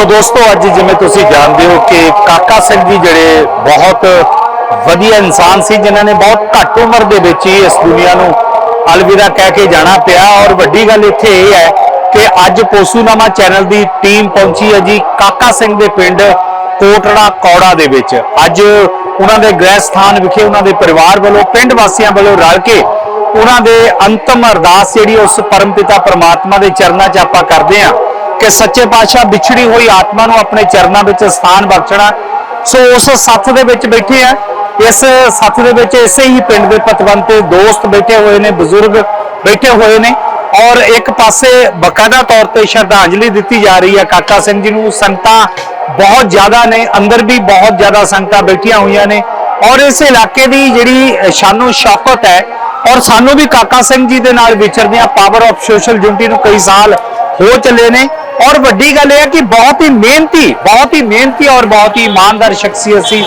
ਸੋ ਦੋਸਤੋ, ਅੱਜ ਜਿਵੇਂ ਤੁਸੀਂ ਜਾਣਦੇ ਹੋ ਕਿ ਕਾਕਾ ਸਿੰਘ ਜੀ ਜਿਹੜੇ ਬਹੁਤ ਵਧੀਆ ਇਨਸਾਨ ਸੀ, ਜਿਨ੍ਹਾਂ ਨੇ ਬਹੁਤ ਘੱਟ ਉਮਰ ਦੇ ਵਿੱਚ ਹੀ ਇਸ ਦੁਨੀਆ ਨੂੰ ਅਲਵਿਦਾ ਕਹਿ ਕੇ ਜਾਣਾ ਪਿਆ। ਔਰ ਵੱਡੀ ਗੱਲ ਇੱਥੇ ਇਹ ਹੈ ਕਿ ਅੱਜ ਪੋਸੂਨਾਮਾ ਚੈਨਲ ਦੀ ਟੀਮ ਪਹੁੰਚੀ ਹੈ ਜੀ ਕਾਕਾ ਸਿੰਘ ਦੇ ਪਿੰਡ ਕੋਟੜਾ ਕੌੜਾ ਦੇ ਵਿੱਚ। ਅੱਜ ਉਹਨਾਂ ਦੇ ਗ੍ਰਹਿ ਸਥਾਨ ਵਿਖੇ ਉਹਨਾਂ ਦੇ ਪਰਿਵਾਰ ਵੱਲੋਂ, ਪਿੰਡ ਵਾਸੀਆਂ ਵੱਲੋਂ ਰਲ ਕੇ ਉਹਨਾਂ ਦੇ ਅੰਤਮ ਅਰਦਾਸ ਜਿਹੜੀ ਉਸ ਪਰਮਪਿਤਾ ਪਰਮਾਤਮਾ ਦੇ ਚਰਨਾਂ 'ਚ ਆਪਾਂ ਕਰਦੇ ਹਾਂ। ਕਿ ਸੱਚੇ ਪਾਤਸ਼ਾਹ ਵਿਛੜੀ ਹੋਈ ਆਤਮਾ ਨੂੰ ਆਪਣੇ ਚਰਨਾਂ ਵਿੱਚ ਸਥਾਨ ਬਖਸ਼ਣਾ। ਸੋ ਉਸ ਸੱਥ ਦੇ ਵਿੱਚ ਬੈਠੇ ਆ। ਇਸ ਸੱਥ ਦੇ ਵਿੱਚ ਇਸੇ ਹੀ ਪਿੰਡ ਦੇ ਪਤਵੰਤੇ ਦੋਸਤ ਬੈਠੇ ਹੋਏ ਨੇ, ਬਜ਼ੁਰਗ ਬੈਠੇ ਹੋਏ ਨੇ। ਔਰ ਇੱਕ ਪਾਸੇ ਬਕਾਇਦਾ ਤੌਰ ਤੇ ਸ਼ਰਧਾਂਜਲੀ ਦਿੱਤੀ ਜਾ ਰਹੀ ਹੈ ਕਾਕਾ ਸਿੰਘ ਜੀ ਨੂੰ। ਸੰਗਤਾਂ ਬਹੁਤ ਜ਼ਿਆਦਾ ਨੇ, ਅੰਦਰ ਵੀ ਬਹੁਤ ਜ਼ਿਆਦਾ ਸੰਗਤਾਂ ਬੈਠੀਆਂ ਹੋਈਆਂ ਨੇ। ਔਰ ਇਸ ਇਲਾਕੇ ਦੀ ਜਿਹੜੀ ਸ਼ਾਨੋ ਸ਼ੌਕਤ ਹੈ, ਔਰ ਸਾਨੂੰ ਵੀ ਕਾਕਾ ਸਿੰਘ ਜੀ ਦੇ ਨਾਲ ਵਿਚਰਦਿਆਂ ਪਾਵਰ ਆਫ ਸੋਸ਼ਲ ਯੂਨਿਟੀ ਨੂੰ ਕਈ ਸਾਲ ਹੋ ਚੱਲੇ ਨੇ। ਔਰ ਵੱਡੀ ਗੱਲ ਇਹ ਹੈ ਕਿ ਬਹੁਤ ਹੀ ਮਿਹਨਤੀ, ਬਹੁਤ ਹੀ ਮਿਹਨਤੀ ਔਰ ਬਹੁਤ ਹੀ ਇਮਾਨਦਾਰ ਸ਼ਖਸੀਅਤ ਸੀ।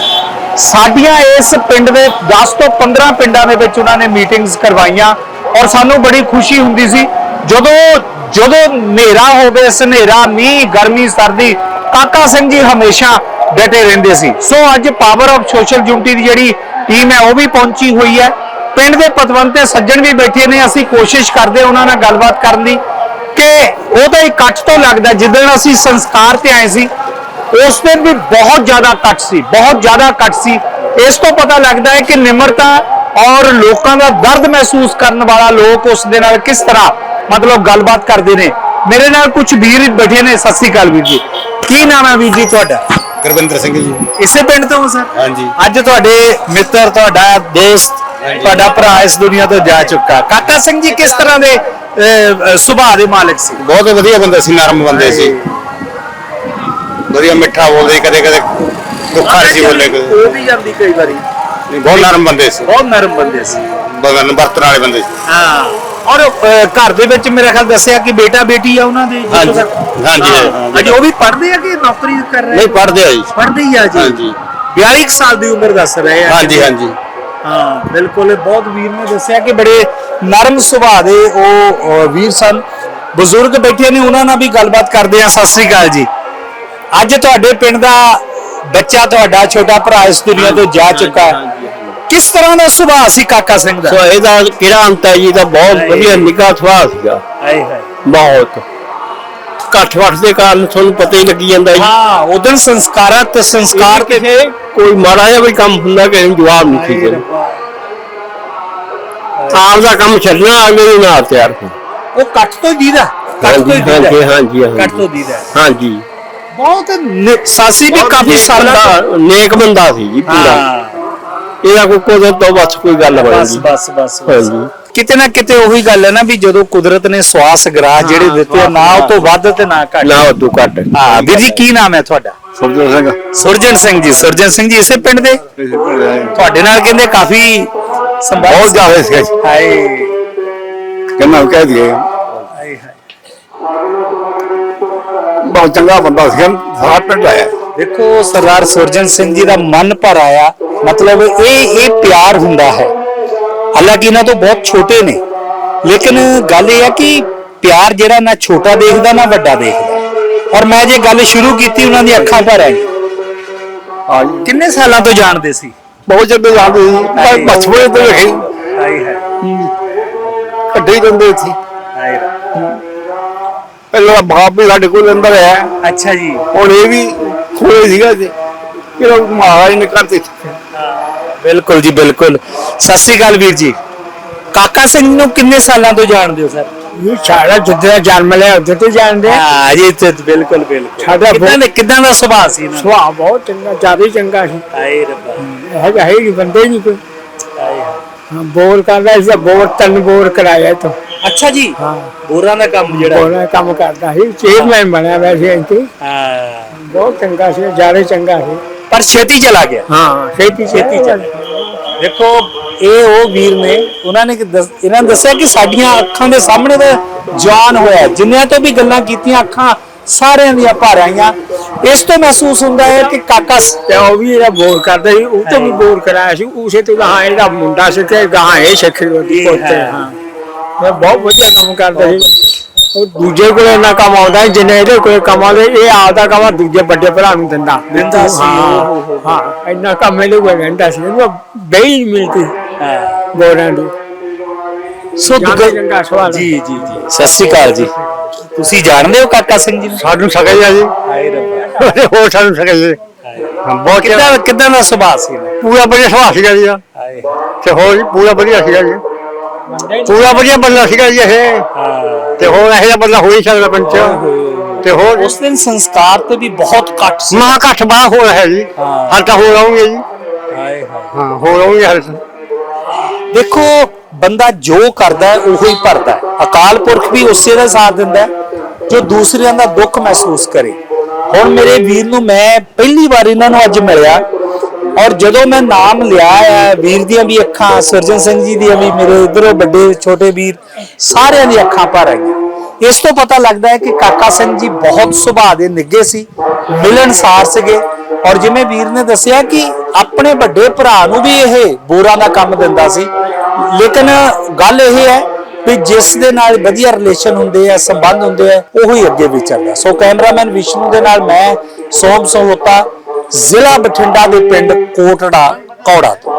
ਸਾਡੀਆਂ ਇਸ ਪਿੰਡ ਦੇ 10 ਤੋਂ 15 ਪਿੰਡਾਂ ਦੇ ਵਿੱਚ ਉਹਨਾਂ ਨੇ ਮੀਟਿੰਗਸ ਕਰਵਾਈਆਂ ਔਰ ਸਾਨੂੰ ਬੜੀ ਖੁਸ਼ੀ ਹੁੰਦੀ ਸੀ। ਜਦੋਂ ਜਦੋਂ ਹਨੇਰਾ ਹੋਵੇ, ਹਨੇਰਾ, ਮੀਂਹ, ਗਰਮੀ, ਸਰਦੀ, ਕਾਕਾ ਸਿੰਘ ਜੀ ਹਮੇਸ਼ਾ ਡਟੇ ਰਹਿੰਦੇ ਸੀ। ਸੋ ਅੱਜ ਪਾਵਰ ਆਫ ਸੋਸ਼ਲ ਯੂਨਿਟੀ ਦੀ ਜਿਹੜੀ ਟੀਮ ਹੈ, ਉਹ ਵੀ ਪਹੁੰਚੀ ਹੋਈ ਹੈ। ਪਿੰਡ ਦੇ ਪਤਵੰਤੇ ਸੱਜਣ ਵੀ ਬੈਠੇ ਨੇ, ਅਸੀਂ ਕੋਸ਼ਿਸ਼ ਕਰਦੇ ਉਹਨਾਂ ਨਾਲ ਗੱਲਬਾਤ ਕਰਨ ਦੀ। ਕਿ ਉਹ ਤਾਂ ਇਕੱਠ ਤੋਂ ਲੱਗਦਾ ਜਿੱਦਣ ਅਸੀਂ ਸੰਸਕਾਰ ਤੇ ਆਏ ਸੀ ਉਸ ਦਿਨ ਵੀ ਬਹੁਤ ਜ਼ਿਆਦਾ ਇਕੱਠ ਸੀ ਬਹੁਤ ਜ਼ਿਆਦਾ ਇਕੱਠ ਸੀ। ਇਸ ਤੋਂ ਪਤਾ ਲੱਗਦਾ ਹੈ ਕਿ ਨਿਮਰਤਾ ਔਰ ਲੋਕਾਂ ਦਾ ਦਰਦ ਮਹਿਸੂਸ ਕਰਨ ਵਾਲਾ ਲੋਕ ਉਸ ਦੇ ਨਾਲ ਕਿਸ ਤਰ੍ਹਾਂ ਮਤਲਬ ਗੱਲਬਾਤ ਕਰਦੇ ਨੇ। ਮੇਰੇ ਨਾਲ ਕੁਝ ਵੀਰ ਬੈਠੇ ਨੇ ਸਤਿ ਸ੍ਰੀ ਅਕਾਲ ਵੀਰ ਜੀ। ਕੀ ਨਾਮ ਹੈ ਵੀਰ ਜੀ ਤੁਹਾਡਾ? ਗੁਰਵਿੰਦਰ ਸਿੰਘ ਜੀ। ਇਸੇ ਪਿੰਡ ਤੋਂ ਹੋ ਸਰ? ਹਾਂਜੀ। ਅੱਜ ਤੁਹਾਡੇ ਮਿੱਤਰ ਤੁਹਾਡਾ ਦੋਸਤ ਤੁਹਾਡਾ ਭਰਾ ਇਸ ਦੁਨੀਆ ਤੋਂ ਜਾ ਚੁੱਕਾ। ਕਾਕਾ ਸਿੰਘ ਜੀ ਕਿਸ ਤਰ੍ਹਾਂ ਦੇ ਅਹ, ਸੁਭਾਅ ਦੇ ਮਾਲਕ ਸੀ। ਬਹੁਤ ਵਧੀਆ ਬੰਦੇ ਸੀ ਨਰਮ ਬੰਦੇ ਸੀ। ਵਧੀਆ ਮਿੱਠਾ ਬੋਲਦੇ ਕਦੇ ਕਦੇ ਦੁੱਖਾ ਸੀ ਬੋਲੇ ਕਦੇ। ਉਹ ਵੀ ਜਾਂਦੀ ਕਈ ਵਾਰੀ। ਬਹੁਤ ਨਰਮ ਬੰਦੇ ਸੀ। ਬਹੁਤ ਨਰਮ ਬੰਦੇ ਸੀ। ਬਗਨ ਵਰਤਣ ਵਾਲੇ ਬੰਦੇ ਸੀ। ਹਾਂ। ਔਰ ਅਹ, ਘਰ ਦੇ ਵਿੱਚ ਮੇਰੇ ਖਿਆਲ ਦੱਸਿਆ ਕਿ ਬੇਟਾ ਬੇਟੀ ਆ ਉਹਨਾਂ ਦੇ ਹਾਂਜੀ, ਹਾਂਜੀ, ਹਾਂ। ਉਹ ਵੀ ਪੜ੍ਹਦੇ ਆ ਕਿ ਨੌਕਰੀ ਕਰ ਰਹੇ ਨਹੀਂ ਪੜਦੇ ਆ ਜੀ। ਪੜ੍ਹਦੇ ਹੀ ਆ ਜੀ। ਹਾਂਜੀ। 42 ਕੁ ਸਾਲ ਦੀ ਉਮਰ ਦੱਸ ਰਹੇ ਆ। ਹਾਂਜੀ ਹਾਂਜੀ। ਹਾਂ ਬਿਲਕੁਲ ਇਹ ਬਹੁਤ ਵੀਰ ਨੇ ਦੱਸਿਆ ਕਿ ਬੜੇ ਨਰਮ ਸੁਭਾਅ ਦੇ ਉਹ ਵੀਰ ਸਨ। ਬਜ਼ੁਰਗ ਬੈਠੇ ਨੇ ਉਹਨਾਂ ਨਾਲ ਵੀ ਗੱਲਬਾਤ ਕਰਦੇ ਆ ਸਤਿ ਸ੍ਰੀ ਅਕਾਲ ਜੀ। ਅੱਜ ਤੁਹਾਡੇ ਪਿੰਡ ਦਾ ਬੱਚਾ ਤੁਹਾਡਾ ਛੋਟਾ ਭਰਾ ਇਸ ਦੁਨੀਆ ਤੋਂ ਜਾ ਚੁੱਕਾ ਹੈ। ਕਿਸ ਤਰ੍ਹਾਂ ਦਾ ਸੁਭਾਅ ਸੀ ਕਾਕਾ ਸਿੰਘ ਦਾ? ਸੋ ਇਹਦਾ ਕਿਹੜਾ ਅੰਤ ਹੈ ਜੀ? ਦਾ ਬਹੁਤ ਵਧੀਆ ਨਿੱਘਾ ਸੁਭਾਅ ਸੀਗਾ। ਹਾਏ ਹਾਏ। ਬਹੁਤ। ਘੱਟ ਵੱਟ ਦੇ ਕਾਰਨ ਤੁਹਾਨੂੰ ਪਤਾ ਹੀ ਲੱਗੀ ਜਾਂਦਾ ਜੀ। ਹਾਂ ਉਦੋਂ ਸੰਸਕਾਰਾਂ ਤੇ ਸੰਸਕਾਰ ਤੇ ਕੋਈ ਮਾੜਾ ਜਿਹਾ ਵੀ ਕੰਮ ਹੁੰਦਾ ਕਿ ਜਵਾਬ ਨਹੀਂ ਸੀ ਆਪ ਦਾ ਕੰਮ ਛੱਡਣਾ ਅਗਲੇ ਨੂੰ ਨਾ ਤਿਆਰ ਹੋ ਉਹ ਕੱਟ ਤੋਂ ਦੀਦਾ ਕੱਟ ਤੋਂ ਹਾਂਜੀ ਦੀਦਾ ਹਾਂਜੀ ਹਾਂਜੀ ਹਾਂਜੀ। ਕੱਟ ਤੋਂ ਦੀਦਾ ਹਾਂਜੀ। ਬਹੁਤ ਨਿ- ਸਾਸੀ ਵੀ ਕਾਫੀ ਨੇਕ ਸਾਲਾਂ ਤੋਂ ਬੰਦਾ- ਨੇਕ ਬੰਦਾ ਸੀ ਜੀ ਪੂਰਾ। ਹਾਂ। ਇਹਦਾ ਕੋਈ ਕੋਈ ਤੋਂ ਬਸ ਕੋਈ ਗੱਲ ਬਸ ਬਣਦੀ ਬਸ ਬਸ ਬਸ। ਹਾਂਜੀ। ਕਿਤੇ ਨਾ ਕਿਤੇ ਉਹੀ ਗੱਲ ਹੈ ਨਾ ਵੀ ਜਦੋਂ ਕੁਦਰਤ ਨੇ ਸਵਾਸ ਗਰਾਹ ਜਿਹੜੇ ਦਿੱਤੇ ਆ, ਨਾ ਉਹ ਤੋਂ ਵੱਧ ਤੇ ਨਾ ਘੱਟ। ਨਾ ਉਦੋਂ ਘੱਟ। ਹਾਂ ਵੀਰ ਜੀ ਕੀ ਨਾਮ ਹੈ ਤੁਹਾਡਾ? ਸੁਰਜਨ ਸਿੰਘ। ਸੁਰਜਨ ਸਿੰਘ ਜੀ ਸੁਰਜਨ ਸਿੰਘ ਜੀ ਇਸੇ ਪਿੰਡ ਦੇ? ਤੁਹਾਡੇ ਨਾਲ ਕਹਿੰਦੇ ਕਾਫੀ ਬਹੁਤ ਜ਼ਿਆਦਾ ਸੀ ਹਾਏ। ਕਿੰਨਾ ਕਹਿ ਦਈਏ। ਹਾਏ ਹਾਏ। ਬਹੁਤ ਚੰਗਾ ਬੰਦਾ ਸੀ ਸਾਰਾ ਪਿੰਡ ਆਇਆ। ਦੇਖੋ ਸਰਦਾਰ ਸੁਰਜਨ ਸਿੰਘ ਜੀ ਦਾ ਮਨ ਭਰ ਆਇਆ। ਮਤਲਬ ਇਹ ਇਹ ਪਿਆਰ ਹੁੰਦਾ ਹੈ। ਹਾਲਾਂਕਿ ਇਹਨਾਂ ਤੋਂ ਬਹੁਤ ਛੋਟੇ ਨੇ। ਲੇਕਿਨ ਗੱਲ ਇਹ ਹੈ ਕਿ ਪਿਆਰ ਜਿਹੜਾ ਨਾ ਛੋਟਾ ਦੇਖਦਾ ਨਾ ਵੱਡਾ ਦੇਖਦਾ। ਔਰ ਮੈਂ ਜੇ ਗੱਲ ਸ਼ੁਰੂ ਕੀਤੀ ਉਹਨਾਂ ਦੀ ਅੱਖਾਂ ਭਰ ਆਈ। ਕਿੰਨੇ ਸਾਲਾਂ ਤੋਂ ਜਾਣਦੇ ਸੀ? ਬਹੁਤ ਚੰਗੇ ਜਾਂਦੇ ਸੀ ਪਰ ਬਚਪਨ ਤੋਂ ਹਾਏ। ਹਾਏ। ਕੱਢੇ ਜਾਂਦੇ ਸੀ ਹਾਏ। ਪਹਿਲਾਂ ਬਾਪ ਵੀ ਸਾਡੇ ਕੋਲ ਅੰਦਰ ਹੈ ਅੱਛਾ ਜੀ। ਹੁਣ ਇਹ ਵੀ ਖੋਏ ਸੀਗਾ ਜੀ ਕਿਹੜਾ ਮਹਾਰਾਜ ਨੇ ਕਰਤੇ ਬਿਲਕੁਲ ਜੀ ਬਿਲਕੁਲ। ਸਤਿ ਸ੍ਰੀ ਅਕਾਲ ਵੀਰ ਜੀ। ਕਾਕਾ ਸਿੰਘ ਨੂੰ ਕਿੰਨੇ ਸਾਲਾਂ ਤੋਂ ਜਾਣਦੇ ਹੋ ਸਰ? ਇਹ ਸਾਡਾ ਜਿੱਦਾਂ ਜਨਮ ਲਿਆ ਉਦੋਂ ਤੋਂ ਜਾਣਦੇ ਆ। ਹਾਂ ਜੀ ਤੇ ਬਿਲਕੁਲ ਬਿਲਕੁਲ। ਸਾਡਾ ਕਿਦਾਂ ਦੇ ਕਿਦਾਂ ਦਾ ਸੁਭਾਅ ਸੀ ਸੁਭਾਅ ਬਹੁਤ ਚੰਗਾ ਜ਼ਿਆਦਾ ਹੀ ਚੰਗਾ ਸੀ। ਹਾਏ ਰੱਬਾ। ਜਿਹਾ ਹੈ ਹੀ ਬੰਦੇ ਹੀ ਨਹੀਂ ਕੋਈ। ਹਾਂ, ਬੋਰ ਕਰਦਾ ਇਸ ਦਾ ਬੋਰ ਤਨ ਬੋਰ ਕਰਾਇਆ ਤੋਂ ਅੱਛਾ ਜੀ। ਹਾਂ। ਬੋਰਾਂ ਦਾ ਕੰਮ ਜਿਹੜਾ। ਬੋਰਾ ਕੰਮ ਕਰਦਾ ਸੀ ਚੇਅਰਮੈਨ ਬਣਿਆ ਵੈਸੇ ਇੱਥੇ। ਹਾਂ। ਬਹੁਤ ਚੰਗਾ ਸੀ ਜ਼ਿਆਦਾ ਹੀ ਚੰਗਾ ਸੀ। ਪਰ ਛੇਤੀ ਚਲਾ ਗਿਆ। ਹਾਂ ਛੇਤੀ ਛੇਤੀ ਚੱਲ ਦੇਖੋ ਇਹ ਉਹ ਵੀਰ ਨੇ ਉਹਨਾਂ ਨੇ ਇਹਨਾਂ ਦੱਸਿਆ ਕਿ ਸਾਡੀਆਂ ਅੱਖਾਂ ਦੇ ਸਾਹਮਣੇ ਤਾਂ ਜਵਾਨ ਹੋਇਆ। ਜਿੰਨਿਆਂ ਤੋਂ ਵੀ ਗੱਲਾਂ ਕੀਤੀਆਂ ਅੱਖਾਂ ਸਾਰਿਆਂ ਦੀਆਂ ਭਰ ਆਈਆਂ। ਇਸ ਤੋਂ ਮਹਿਸੂਸ ਹੁੰਦਾ ਹੈ ਕਿ ਕਾਕਾ ਸ- ਤੇ ਉਹ ਵੀ ਜਿਹੜਾ ਬੋਰ ਕਰਦਾ ਸੀ ਉਹ ਤੋਂ ਵੀ ਬੋਰ ਕਰਾਇਆ ਸੀ। ਉਸੇ ਤੋਂ ਗਾਂ ਇਹਦਾ ਮੁੰਡਾ ਸੀ ਤੇ ਗਾਂ ਇਹ ਸਿੱਖ ਇਹ ਪੁੱਤ। ਹੈ। ਹਾਂ। ਇਹ ਬਹੁਤ ਵਧੀਆ ਕੰਮ ਕਰਦਾ ਸੀ। ਉਹ ਦੂਜੇ ਕੋਲੇ ਇੰਨਾ ਕੰਮ ਆਉਂਦਾ ਜਿੰਨੇ ਇਹਦੇ ਕੋਲੇ ਕੰਮ ਆਉਂਦੇ ਇਹ ਆਪਦਾ ਕੰਮ ਦੂਜੇ ਵੱਡੇ ਭਰਾ ਨੂੰ ਦਿੰਦਾ। ਦਿੰਦਾ ਸੀ, ਹਾਂ ਹਾਂ। ਇੰਨਾ ਕੰਮ ਇਹਦੇ ਕੋਲੇ ਰਹਿੰਦਾ ਸੀ। ਇਹਨੂੰ ਬਈ ਮਿਲਦੀ ਗੋਰਿਆਂ ਦੀ। ਸੋ ਜਾਂ ਤਾਂ ਚੰਗਾ ਸਵਾਲ। ਹੈ। ਜੀ ਜੀ ਜੀ। ਸਤਿ ਸ਼੍ਰੀ ਅਕਾਲ ਜੀ। ਤੁਸੀਂ ਜਾਣਦੇ ਹੋ ਕਾਕਾ ਸਿੰਘ ਜੀ ਨੂੰ? ਸਾਨੂੰ ਸਕੇ ਜੀ ਜੀ। ਹਾਏ ਰੱਬਾ। ਹੋਰ ਸਾਨੂੰ ਸਕੇ ਜੀ। ਹਾਂ, ਬਹੁਤ ਕਿੱਦਾਂ ਕਿੱਦਾਂ ਦਾ ਸੁਭਾਅ ਸੀ ਇਹਦਾ? ਪੂਰਾ ਵਧੀਆ ਸੁਭਾਅ ਸੀਗਾ ਜੀ ਇਹਦਾ। ਹਾਏ। ਤੇ ਹੋਰ ਜੀ ਪੂਰਾ ਵਧੀਆ ਸੀਗਾ ਜੀ। ਪੂਰਾ ਵਧੀਆ ਬੰਦਾ ਸੀਗਾ ਜੀ ਇਹ। ਹਾਂ। ਤੇ ਹੋਰ ਇਹੋ ਜਿਹਾ ਬੰਦਾ ਹੋ ਹੀ ਸਕਦਾ ਪੰਚ ਤੇ ਹੋਰ ਉਸ ਦਿਨ ਸੰਸਕਾਰ ਤੇ ਵੀ ਬਹੁਤ ਘੱਟ ਸੀ। ਮਹਾ ਘੱਟ ਬਾਹ ਹੋ ਰਿਹਾ ਜੀ। ਹਾਂ। ਹਰ ਤਾਂ ਹੋ ਰਹੂਗੇ ਜੀ। ਹਾਏ ਹਾਏ। ਹਾਂ ਹੋ ਰਹੂਗੇ ਹਰ ਦੇਖੋ ਬੰਦਾ ਜੋ ਕਰਦਾ ਹੈ, ਉਹੋ ਹੀ ਭਰਦਾ ਹੈ। ਅਕਾਲ ਪੁਰਖ ਵੀ ਉਸੇ ਦਾ ਸਾਥ ਦਿੰਦਾ ਹੈ, ਜੋ ਦੂਸਰਿਆਂ ਦਾ ਦੁੱਖ ਮਹਿਸੂਸ ਕਰੇ। ਹੁਣ ਮੇਰੇ ਵੀਰ ਨੂੰ ਮੈਂ ਪਹਿਲੀ ਵਾਰ ਇਹਨਾਂ ਨੂੰ ਅੱਜ ਮਿਲਿਆ ਔਰ ਜਦੋਂ ਮੈਂ ਨਾਮ ਲਿਆ ਹੈ, ਵੀਰ ਦੀਆਂ ਵੀ ਅੱਖਾਂ, ਸਰਜਨ ਸਿੰਘ ਜੀ ਦੀਆਂ ਵੀ, ਮੇਰੇ ਇਧਰੋਂ ਵੱਡੇ ਛੋਟੇ ਵੀਰ, ਸਾਰਿਆਂ ਦੀਆਂ ਅੱਖਾਂ ਭਰ ਆਈਆਂ। ਇਸ ਤੋਂ ਪਤਾ ਲੱਗਦਾ ਹੈ ਕਿ ਕਾਕਾ ਸਿੰਘ ਜੀ ਬਹੁਤ ਸੁਭਾਅ ਦੇ ਨਿੱਗੇ ਸੀ, ਮਿਲਣਸਾਰ ਸੀਗੇ। ਔਰ ਜਿਵੇਂ ਵੀਰ ਨੇ ਦੱਸਿਆ ਕਿ ਆਪਣੇ ਵੱਡੇ ਭਰਾ ਨੂੰ ਵੀ ਇਹ ਬੋਰਾਂ ਦਾ ਕੰਮ ਦਿੰਦਾ ਸੀ। ਲੇਕਿਨ ਗੱਲ ਇਹ ਹੈ ਵੀ ਜਿਸ ਦੇ ਨਾਲ ਵਧੀਆ ਰਿਲੇਸ਼ਨ ਹੁੰਦੇ ਆ, ਸੰਬੰਧ ਹੁੰਦੇ ਆ, ਉਹੀ ਅੱਗੇ ਵਿਚਰਦਾ ਸੋ ਕੈਮਰਾਮੈਨ ਵਿਸ਼ਨੂੰ ਦੇ ਨਾਲ ਮੈਂ ਸੋਮ ਸੋਹਤਾ ਜ਼ਿਲ੍ਹਾ ਬਠਿੰਡਾ ਦੇ ਪਿੰਡ ਕੋਟੜਾ, ਕੌੜਾ ਤੋਂ।